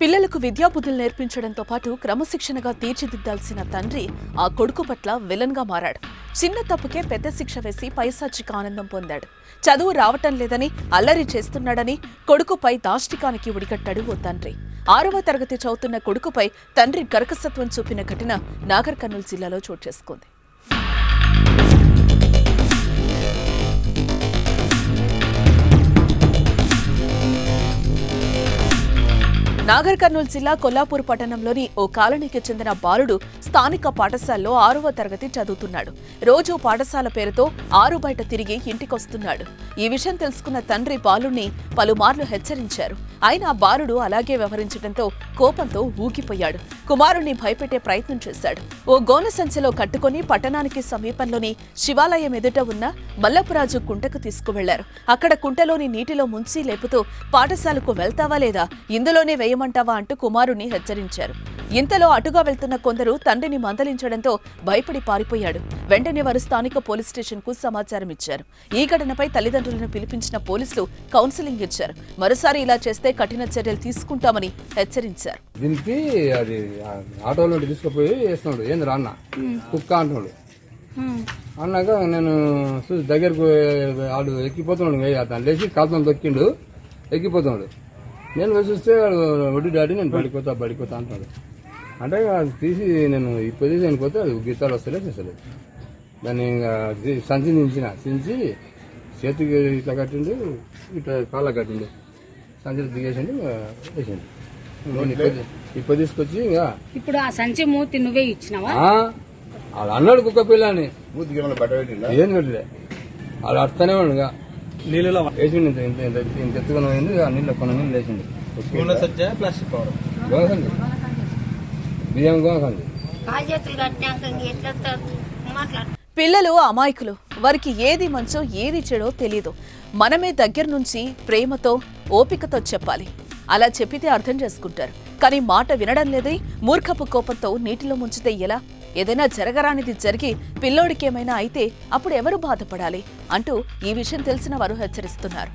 పిల్లలకు విద్యాబుద్ధులు నేర్పించడంతో పాటు క్రమశిక్షణగా తీర్చిదిద్దాల్సిన తండ్రి ఆ కొడుకు పట్ల విలన్గా మారాడు. చిన్న తప్పుకే పెద్ద శిక్ష వేసి పైశాచిక ఆనందం పొందాడు. చదువు రావటం లేదని అల్లరి చేస్తున్నాడని కొడుకుపై దాష్టికానికి ఉడికట్టాడు ఓ తండ్రి. ఆరవ తరగతి చదువుతున్న కొడుకుపై తండ్రి కరకసత్వం చూపిన ఘటన నాగర్ కర్నూలు జిల్లాలో చోటు చేసుకుంది. నాగర్ కర్నూలు జిల్లా కొల్లాపూర్ పట్టణంలోని ఓ కాలనీకి చెందిన బాలుడు స్థానిక పాఠశాలలో ఆరవ తరగతి చదువుతున్నాడు. రోజు పాఠశాల పేరుతో ఆరు బయట తిరిగి ఇంటికొస్తున్నాడు. ఈ విషయం తెలుసుకున్న తండ్రి బాలుడిని పలుమార్లు హెచ్చరించారు. అయినా బాలుడు అలాగే వ్యవహరించడంతో కోపంతో ఊగిపోయాడు. కుమారుణ్ణి భయపెట్టే ప్రయత్నం చేశాడు. ఓ గోన సంచిలో కట్టుకొని పట్టణానికి సమీపంలోని శివాలయం ఎదుట ఉన్న మల్లపురాజు కుంటకు తీసుకువెళ్ళారు. అక్కడ కుంటలోని నీటిలో ముంచి లేపుతూ పాఠశాలకు వెళ్తావా లేదా? ఇందులోనే వేయమంటావా అంటూ కుమారుణ్ణి హెచ్చరించారు. ఇంతలో అటుగా వెళ్తున్న కొందరు తండ్రిని మందలించడంతో భయపడి పారిపోయాడు. వెంటనే వారు స్థానిక పోలీస్ స్టేషన్కు సమాచారం ఇచ్చారు. ఈ ఘటనపై తల్లిదండ్రులను పిలిపించిన పోలీసులు కౌన్సిలింగ్ ఇచ్చారు. మరోసారి ఇలా చేస్తే కఠిన చర్యలు తీసుకుంటామని హెచ్చరించారు. దింపి అది ఆటోలో తీసుకుపోయి వేస్తున్నాడు. ఏంది రా అన్న? కుక్క అంటున్నాడు. అన్నాక నేను చూసి దగ్గరకు వాడు ఎక్కిపోతున్నాడు. లేచి కాలుతో దొక్కిండు. ఎక్కిపోతున్నాడు. నేను వాడు వడ్డీ డాడీ నేను పడిపోతా పడిపోతా అంటున్నాడు అంటే అది తీసి నేను ఈ పొజిషన్ పోతే అది గీతాలు వస్తలే చేస్తలేదు దాన్ని సంచి దించిన దించి చేతికి ఇట్లా కట్టిండు ఇట్లా కాళ్ళ కట్టిండు. సంచిలో దిగేసిండు వేసిండు. ఇప్పుడు ఇప్పుడు తీసుకొచ్చి ఇంకా ఇప్పుడు ఆ సంచి మూతి నువ్వే ఇచ్చినావా? ఆ, వాడు అన్నాడు కుక్క పిల్లని మూతికి ఏమైనా బట్ట ఏం పెట్టలే. వాడు అడుతూనే ఉండు ఇంకా. నీళ్ళలో వేసిండు ఇంత ఇంత ఇంత ఇంత ఎత్తుకుని పోయింది నీళ్ళు కొన్ని నీళ్ళు వేసిండు. నూనె సజ్జ ప్లాస్టిక్ గోసండి బియ్యం గోసండి పిల్లలు అమాయకులు. వారికి ఏది మంచో ఏది చెడో తెలియదు మనమే దగ్గర నుంచి ప్రేమతో ఓపికతో చెప్పాలి. అలా చెప్పితే అర్థం చేసుకుంటారు. కానీ మాట వినడం లేదే మూర్ఖపు కోపంతో నీటిలో ముంచితే ఎలా? ఏదైనా జరగరానిది జరిగి పిల్లోడికేమైనా అయితే అప్పుడు ఎవరు బాధపడాలి? అంటూ ఈ విషయం తెలిసిన వారు హెచ్చరిస్తున్నారు.